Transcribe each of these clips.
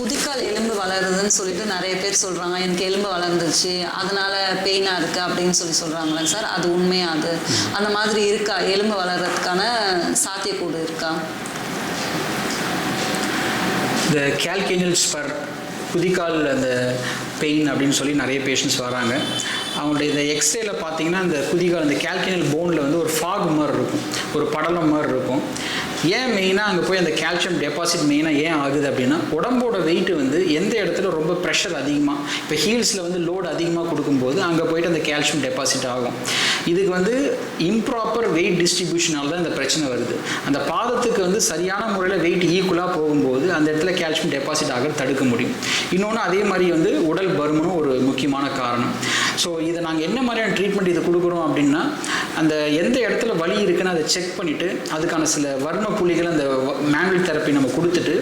குதிக்கால் எலும்பு வளருதுன்னு சொல்லிட்டு நிறைய பேர் சொல்கிறாங்க எனக்கு எலும்பு வளர்ந்துச்சு அதனால பெயினாக இருக்குது அப்படின்னு சொல்லி சொல்கிறாங்களே சார். அது உண்மையா அது? அந்த மாதிரி இருக்கா? எலும்பு வளர்கிறதுக்கான சாத்தியக்கூடு இருக்கா? இந்த கேல்கேனியல் ஸ்பர் குதிக்கால் அந்த பெயின் அப்படின்னு சொல்லி நிறைய பேஷண்ட்ஸ் வராங்க. அவங்களுடைய இந்த எக்ஸ்ரேல பார்த்தீங்கன்னா இந்த குதிகால் இந்த கேல்கினல் போனில் வந்து ஒரு ஃபாக் மாதிரி இருக்கும். ஒரு படலம் மாதிரி இருக்கும். ஏன் மெயினாக அங்கே போய் அந்த கால்சியம் டெபாசிட் மெயினாக ஏன் ஆகுது அப்படின்னா உடம்போட வெயிட் வந்து எந்த இடத்துல ரொம்ப ப்ரெஷர் அதிகமாக இப்போ ஹீல்ஸில் வந்து லோடு அதிகமாக கொடுக்கும்போது அங்கே போயிட்டு அந்த கால்சியம் டெபாசிட் ஆகும். இதுக்கு வந்து இம்ப்ராப்பர் வெயிட் டிஸ்ட்ரிபியூஷனால தான் இந்த பிரச்சனை வருது. அந்த பாதத்துக்கு வந்து சரியான முறையில் வெயிட் ஈக்குவலாக போகும்போது அந்த இடத்துல கால்சியம் டெபாசிட் ஆக தடுக்க முடியும். இன்னொன்று அதே மாதிரி வந்து உடல் பருமனும் ஒரு முக்கியமான காரணம். ஸோ இதை நாங்கள் என்ன மாதிரியான ட்ரீட்மெண்ட் இது கொடுக்குறோம் அப்படின்னா அந்த எந்த இடத்துல வலி இருக்குன்னு அதை செக் பண்ணிவிட்டு அதுக்கான சில வர்ம புள்ளிகள் அந்த மேனுவல் தெரப்பி நம்ம கொடுத்துட்டு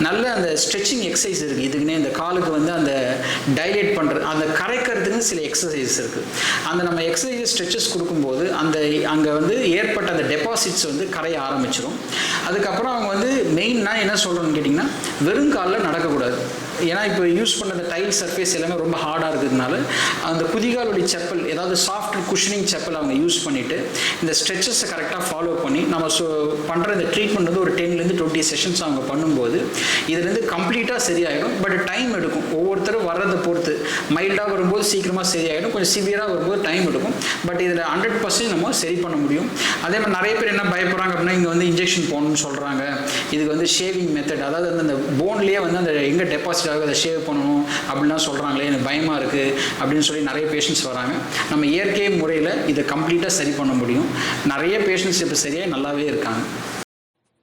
நல்ல அந்த ஸ்ட்ரெச்சிங் எக்ஸசைஸ் இருக்குது இதுக்குன்னே இந்த காலுக்கு வந்து அந்த டைலேட் பண்ணுறது அந்த கரைக்கிறதுக்கு சில எக்ஸசைஸ் இருக்குது அந்த நம்ம எக்ஸசைஸ் ஸ்ட்ரெச்சஸ் கொடுக்கும்போது அந்த அங்கே வந்து ஏற்பட்ட அந்த டெபாசிட்ஸ் வந்து கரைய ஆரம்பிச்சிடும் அதுக்கப்புறம் அவங்க வந்து மெயின்னா என்ன சொல்கிறோன்னு கேட்டிங்கன்னா வெறும் காலில் நடக்கக்கூடாது. ஏன்னா இப்போ யூஸ் பண்ண அந்த டைல் சர்ஃபேஸ் எல்லாமே ரொம்ப ஹார்டாக இருக்கிறதுனால அந்த குதிகாலுடைய செப்பல் ஏதாவது சாஃப்ட் குஷனிங் செப்பல் அவங்க யூஸ் பண்ணிவிட்டு இந்த ஸ்ட்ரெச்சஸை கரெக்டாக ஃபாலோ பண்ணி நம்ம ஸோ பண்ணுற இந்த ட்ரீட்மெண்ட் வந்து ஒரு டென்லேருந்து டுவெண்ட்டி செஷன்ஸ் அவங்க பண்ணும்போது இதுலேருந்து கம்ப்ளீட்டாக சரியாயிடும். பட் டைம் எடுக்கும். ஒவ்வொருத்தரும் வர்றதை பொறுத்து. மைல்டாக வரும்போது சீக்கிரமாக சரியாயிடும். கொஞ்சம் சிவியராக வரும்போது டைம் எடுக்கும். பட் இதில் ஹண்ட்ரட் பர்சன்ட் நம்ம சரி பண்ண முடியும். அதே மாதிரி நிறைய பேர் என்ன பயப்படுறாங்க அப்படின்னா இங்கே வந்து இன்ஜெக்ஷன் போடணும்னு சொல்கிறாங்க இதுக்கு வந்து ஷேவிங் மெத்தட் அதாவது வந்து அந்த போன்லேயே வந்து அந்த எங்கே டெபாசிட் ஆகுது அதை ஷேவ் பண்ணணும் அப்படின்லாம் சொல்கிறாங்களே எனக்கு பயமாக இருக்குது அப்படின்னு சொல்லி நிறைய பேஷண்ட்ஸ் வராங்க. நம்ம இயற்கை முறையில் இதை கம்ப்ளீட்டாக சரி பண்ண முடியும். நிறைய பேஷண்ட்ஸ் இப்போ சரியாக நல்லாவே இருக்காங்க.